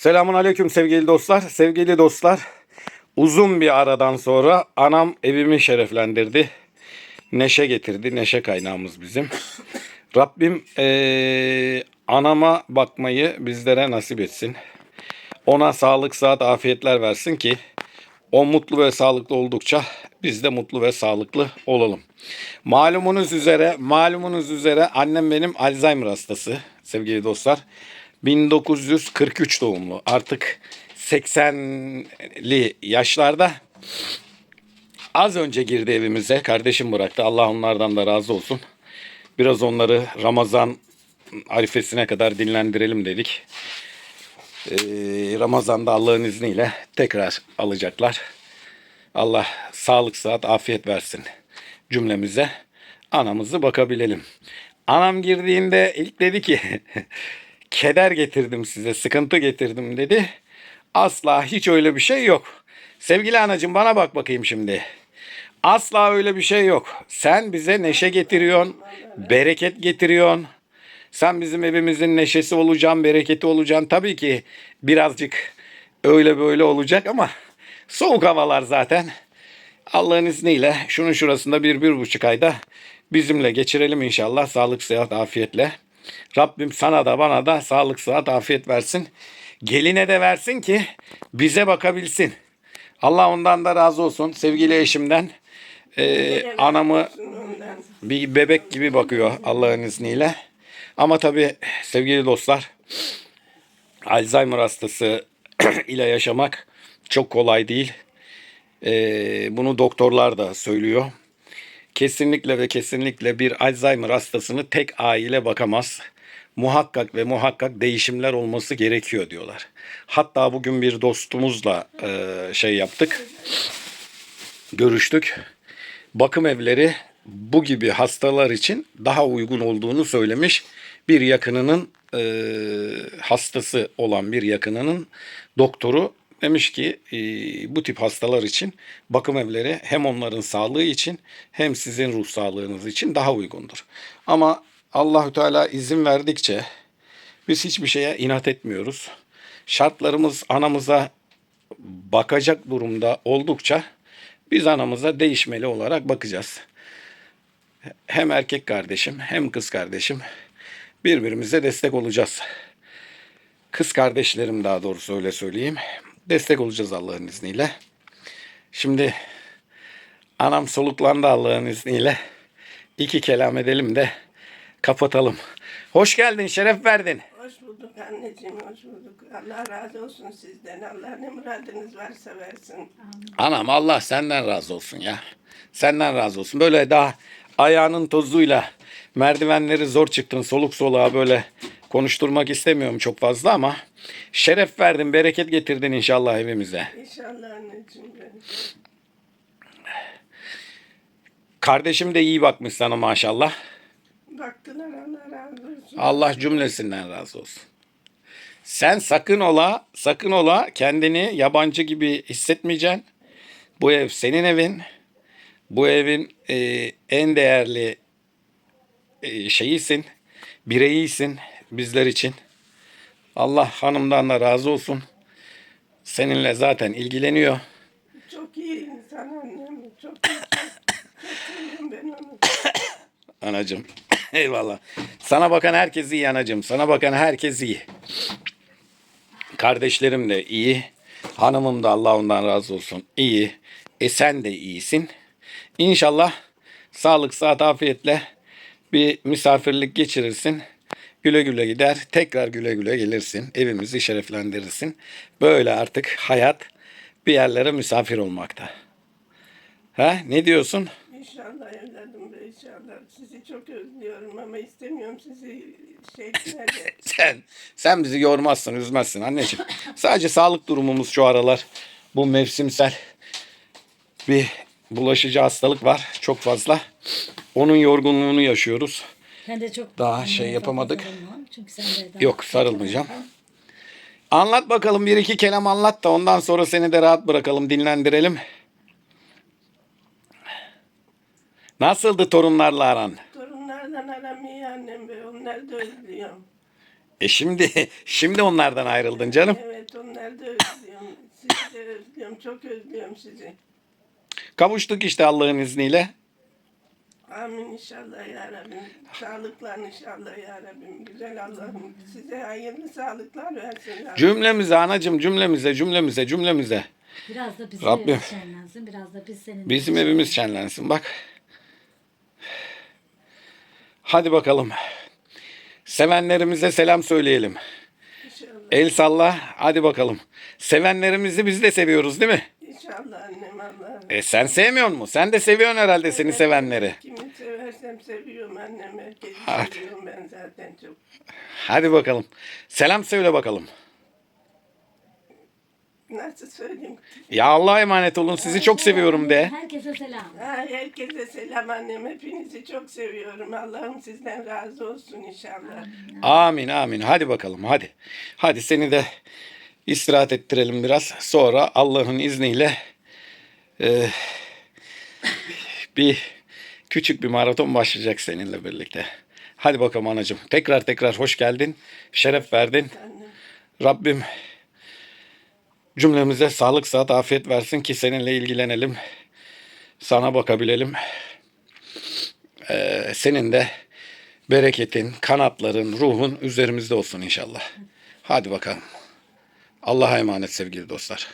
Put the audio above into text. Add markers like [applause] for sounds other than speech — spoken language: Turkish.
Selamun aleyküm sevgili dostlar. Sevgili dostlar, uzun bir aradan sonra anam evimi şereflendirdi. Neşe getirdi. Neşe kaynağımız bizim. Rabbim eee, anama bakmayı bizlere nasip etsin. Ona sağlık, sıhhat, afiyetler versin ki o mutlu ve sağlıklı oldukça biz de mutlu ve sağlıklı olalım. Malumunuz üzere, malumunuz üzere annem benim Alzheimer hastası sevgili dostlar. 1943 doğumlu. Artık 80'li yaşlarda. Az önce girdi evimize. Kardeşim bıraktı. Allah onlardan da razı olsun. Biraz onları Ramazan arifesine kadar dinlendirelim dedik. Ee, Ramazan'da Allah'ın izniyle tekrar alacaklar. Allah sağlık, sıhhat, afiyet versin cümlemize. Anamızı bakabilelim. Anam girdiğinde ilk dedi ki [laughs] keder getirdim size, sıkıntı getirdim dedi. Asla hiç öyle bir şey yok. Sevgili anacığım bana bak bakayım şimdi. Asla öyle bir şey yok. Sen bize neşe getiriyorsun, bereket getiriyorsun. Sen bizim evimizin neşesi olacaksın, bereketi olacaksın. Tabii ki birazcık öyle böyle olacak ama soğuk havalar zaten. Allah'ın izniyle şunun şurasında bir, bir buçuk ayda bizimle geçirelim inşallah. Sağlık, sıhhat, afiyetle. Rabbim sana da bana da sağlık, sıhhat, afiyet versin. Geline de versin ki bize bakabilsin. Allah ondan da razı olsun. Sevgili eşimden eee, anamı bir bebek gibi bakıyor Allah'ın izniyle. Ama tabii sevgili dostlar Alzheimer hastası [clears throat] ile yaşamak çok kolay değil. Ee, bunu doktorlar da söylüyor. Kesinlikle ve kesinlikle bir Alzheimer hastasını tek aile bakamaz. Muhakkak ve muhakkak değişimler olması gerekiyor diyorlar. Hatta bugün bir dostumuzla e, şey yaptık. Görüştük. Bakım evleri bu gibi hastalar için daha uygun olduğunu söylemiş. Bir yakınının e, hastası olan bir yakınının doktoru demiş ki e, bu tip hastalar için bakım evleri hem onların sağlığı için hem sizin ruh sağlığınız için daha uygundur. Ama Allahü Teala izin verdikçe biz hiçbir şeye inat etmiyoruz. Şartlarımız anamıza bakacak durumda oldukça biz anamıza değişmeli olarak bakacağız. Hem erkek kardeşim hem kız kardeşim birbirimize destek olacağız. Kız kardeşlerim daha doğrusu öyle söyleyeyim. Destek olacağız Allah'ın izniyle. Şimdi anam soluklandı Allah'ın izniyle. İki kelam edelim de kapatalım. Hoş geldin, şeref verdin. Hoş bulduk anneciğim, hoş bulduk. Allah razı olsun sizden. Allah ne muradınız varsa versin. Anam Allah senden razı olsun ya. Senden razı olsun. Böyle daha ayağının tozuyla merdivenleri zor çıktın soluk soluğa böyle konuşturmak istemiyorum çok fazla ama şeref verdin, bereket getirdin inşallah evimize. İnşallah anneciğim benim. Kardeşim de iyi bakmış sana maşallah. Baktılar Allah razı olsun. Allah cümlesinden razı olsun. Sen sakın ola, sakın ola kendini yabancı gibi hissetmeyeceksin. Bu ev senin evin. Bu evin e, en değerli e, şeyisin, bireyisin bizler için. Allah hanımdan da razı olsun. Seninle zaten ilgileniyor. Çok iyi insan annem. Çok iyi. Çok ben onu. Anacım. [coughs] Eyvallah. Sana bakan herkes iyi anacım. Sana bakan herkes iyi. Kardeşlerim de iyi. Hanımım da Allah ondan razı olsun. iyi. E sen de iyisin. İnşallah sağlık, sıhhat, afiyetle bir misafirlik geçirirsin. Güle güle gider. Tekrar güle güle gelirsin. Evimizi şereflendirirsin. Böyle artık hayat bir yerlere misafir olmakta. Ha? Ne diyorsun? İnşallah evladım be inşallah. Sizi çok özlüyorum ama istemiyorum sizi şey. [laughs] Sen sen bizi yormazsın, üzmezsin anneciğim. Sadece sağlık durumumuz şu aralar bu mevsimsel bir bulaşıcı hastalık var çok fazla. Onun yorgunluğunu yaşıyoruz. Ben de çok Daha şey yapamadık. Çünkü sen de daha- Yok sarılmayacağım. Anlat bakalım bir iki kelam anlat da ondan sonra seni de rahat bırakalım, dinlendirelim. Nasıldı torunlarla aran? Torunlardan aram iyi annem be. Onları da özlüyorum. E şimdi [laughs] şimdi onlardan ayrıldın canım. Evet onları da özlüyorum. Sizi de özlüyorum. Çok özlüyorum sizi. Kavuştuk işte Allah'ın izniyle. Amin inşallah ya Rabbim. Sağlıklar inşallah ya Rabbim. Güzel Allah'ım size hayırlı sağlıklar versin. Rabbim. Cümlemize anacım cümlemize cümlemize cümlemize. Biraz da bizim Rabbim. evimiz şenlensin. Biraz da biz senin Bizim evimiz şenlensin bak. Hadi bakalım. Sevenlerimize selam söyleyelim. İnşallah. El salla hadi bakalım. Sevenlerimizi biz de seviyoruz değil mi? İnşallah annem Allah'ım. E sen sevmiyor musun? Sen de seviyorsun herhalde seni sevenleri. Kimi seversem seviyorum annem. Herkesi Hadi. seviyorum ben zaten çok. Hadi bakalım. Selam söyle bakalım. Nasıl söyleyeyim? Ya Allah'a emanet olun. Sizi çok seviyorum de. Herkese selam. Ha, herkese selam annem. Hepinizi çok seviyorum. Allah'ım sizden razı olsun inşallah. Amin amin. Hadi bakalım hadi. Hadi seni de istirahat ettirelim biraz. Sonra Allah'ın izniyle e, bir küçük bir maraton başlayacak seninle birlikte. Hadi bakalım anacığım. Tekrar tekrar hoş geldin. Şeref verdin. Rabbim cümlemize sağlık, sıhhat, afiyet versin ki seninle ilgilenelim. Sana bakabilelim. Ee, senin de bereketin, kanatların, ruhun üzerimizde olsun inşallah. Hadi bakalım. Allah'a emanet sevgili dostlar.